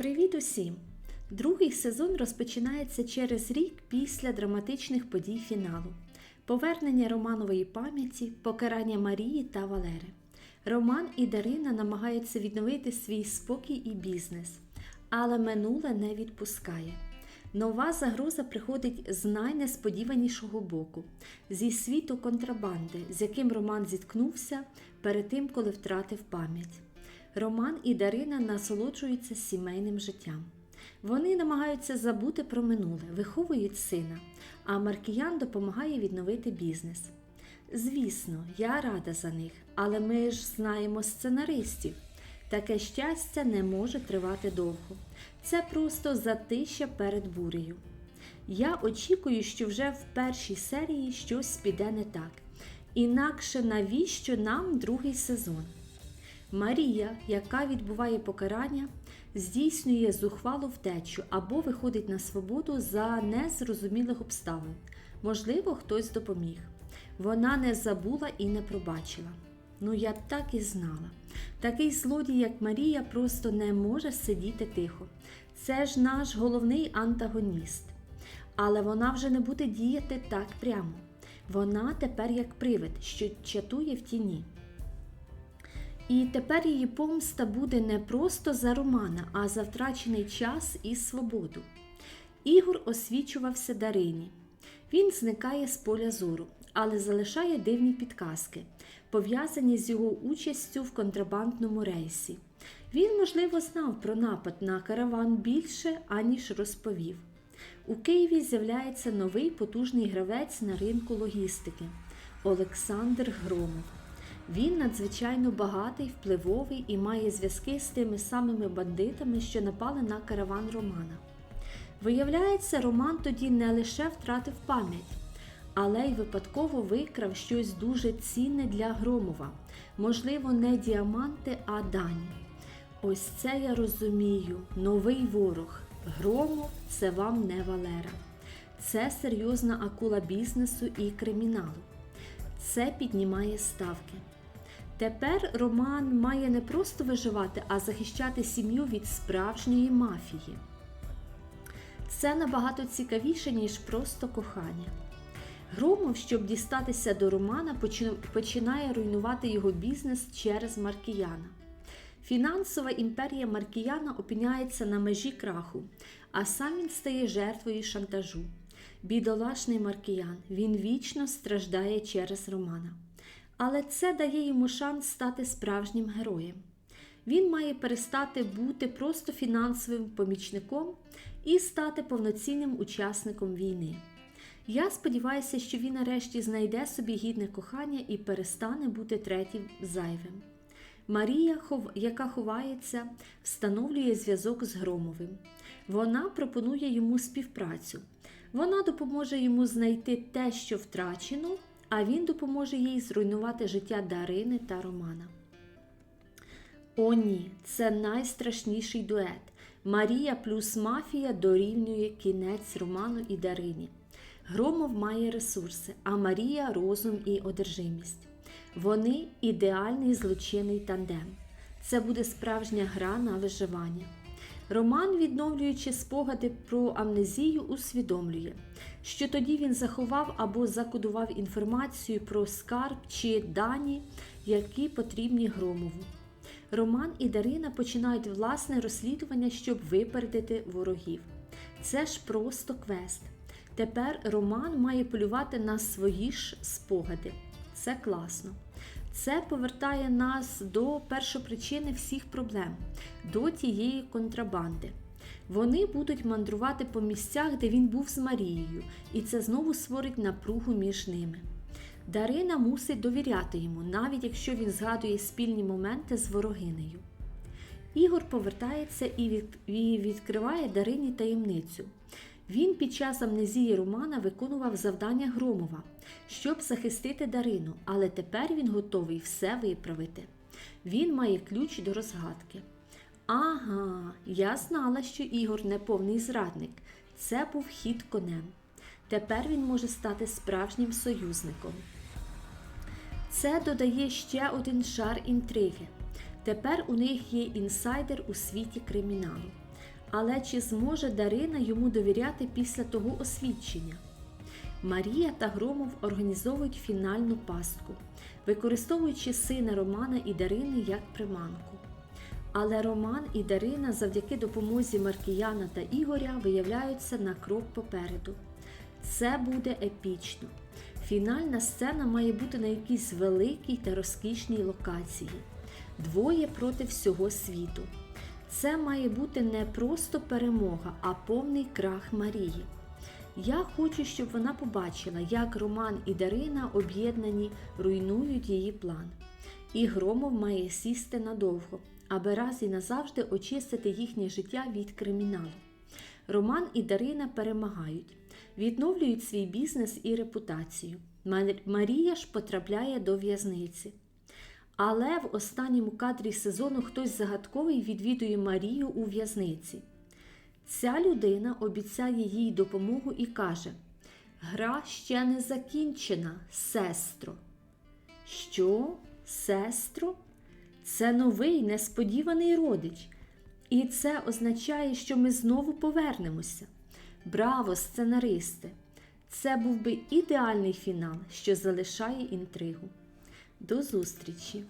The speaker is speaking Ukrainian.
Привіт усім! Другий сезон розпочинається через рік після драматичних подій фіналу. Повернення Романової пам'яті, покарання Марії та Валери. Роман і Дарина намагаються відновити свій спокій і бізнес, але минуле не відпускає. Нова загроза приходить з найнесподіванішого боку зі світу контрабанди, з яким Роман зіткнувся перед тим, коли втратив пам'ять. Роман і Дарина насолоджуються сімейним життям. Вони намагаються забути про минуле, виховують сина, а Маркіян допомагає відновити бізнес. Звісно, я рада за них, але ми ж знаємо сценаристів. Таке щастя не може тривати довго. Це просто затища перед бурею. Я очікую, що вже в першій серії щось піде не так. Інакше навіщо нам другий сезон? Марія, яка відбуває покарання, здійснює зухвалу втечу або виходить на свободу за незрозумілих обставин. Можливо, хтось допоміг. Вона не забула і не пробачила. Ну, я так і знала. Такий злодій, як Марія, просто не може сидіти тихо. Це ж наш головний антагоніст. Але вона вже не буде діяти так прямо. Вона тепер як привид, що чатує в тіні. І тепер її помста буде не просто за Романа, а за втрачений час і свободу. Ігор освічувався Дарині. Він зникає з поля зору, але залишає дивні підказки, пов'язані з його участю в контрабандному рейсі. Він, можливо, знав про напад на караван більше, аніж розповів. У Києві з'являється новий потужний гравець на ринку логістики Олександр Громов. Він надзвичайно багатий, впливовий і має зв'язки з тими самими бандитами, що напали на караван Романа. Виявляється, Роман тоді не лише втратив пам'ять, але й випадково викрав щось дуже цінне для Громова, можливо, не діаманти, а дані. Ось це я розумію, новий ворог. Громов це вам не Валера. Це серйозна акула бізнесу і криміналу. Це піднімає ставки. Тепер Роман має не просто виживати, а захищати сім'ю від справжньої мафії. Це набагато цікавіше, ніж просто кохання. Громов, щоб дістатися до Романа, починає руйнувати його бізнес через Маркіяна. Фінансова імперія Маркіяна опиняється на межі краху, а сам він стає жертвою шантажу. Бідолашний Маркіян, він вічно страждає через Романа. Але це дає йому шанс стати справжнім героєм. Він має перестати бути просто фінансовим помічником і стати повноцінним учасником війни. Я сподіваюся, що він нарешті знайде собі гідне кохання і перестане бути третім зайвим. Марія, яка ховається, встановлює зв'язок з Громовим. Вона пропонує йому співпрацю. Вона допоможе йому знайти те, що втрачено, а він допоможе їй зруйнувати життя Дарини та Романа. О, ні, це найстрашніший дует. Марія плюс мафія дорівнює кінець Роману і Дарині. Громов має ресурси, а Марія розум і одержимість. Вони ідеальний злочинний тандем. Це буде справжня гра на виживання. Роман, відновлюючи спогади про амнезію, усвідомлює, що тоді він заховав або закодував інформацію про скарб чи дані, які потрібні Громову. Роман і Дарина починають власне розслідування, щоб випередити ворогів. Це ж просто квест. Тепер Роман має полювати на свої ж спогади. Це класно. Це повертає нас до першопричини всіх проблем, до тієї контрабанди. Вони будуть мандрувати по місцях, де він був з Марією, і це знову створить напругу між ними. Дарина мусить довіряти йому, навіть якщо він згадує спільні моменти з ворогинею. Ігор повертається і відкриває Дарині таємницю. Він під час амнезії Романа виконував завдання Громова, щоб захистити Дарину, але тепер він готовий все виправити. Він має ключ до розгадки. Ага, я знала, що Ігор не повний зрадник. Це був хід конем. Тепер він може стати справжнім союзником. Це додає ще один шар інтриги. Тепер у них є інсайдер у світі криміналу. Але чи зможе Дарина йому довіряти після того освідчення? Марія та Громов організовують фінальну пастку, використовуючи сина Романа і Дарини як приманку. Але Роман і Дарина завдяки допомозі Маркіяна та Ігоря виявляються на крок попереду. Це буде епічно. Фінальна сцена має бути на якійсь великій та розкішній локації. Двоє проти всього світу. Це має бути не просто перемога, а повний крах Марії. Я хочу, щоб вона побачила, як Роман і Дарина об'єднані руйнують її план. І Громов має сісти надовго, аби раз і назавжди очистити їхнє життя від криміналу. Роман і Дарина перемагають, відновлюють свій бізнес і репутацію. Марія ж потрапляє до в'язниці. Але в останньому кадрі сезону хтось загадковий відвідує Марію у в'язниці. Ця людина обіцяє їй допомогу і каже: Гра ще не закінчена, сестро. Що, сестро? Це новий несподіваний родич. І це означає, що ми знову повернемося. Браво, сценаристи! Це був би ідеальний фінал, що залишає інтригу. До зустрічі!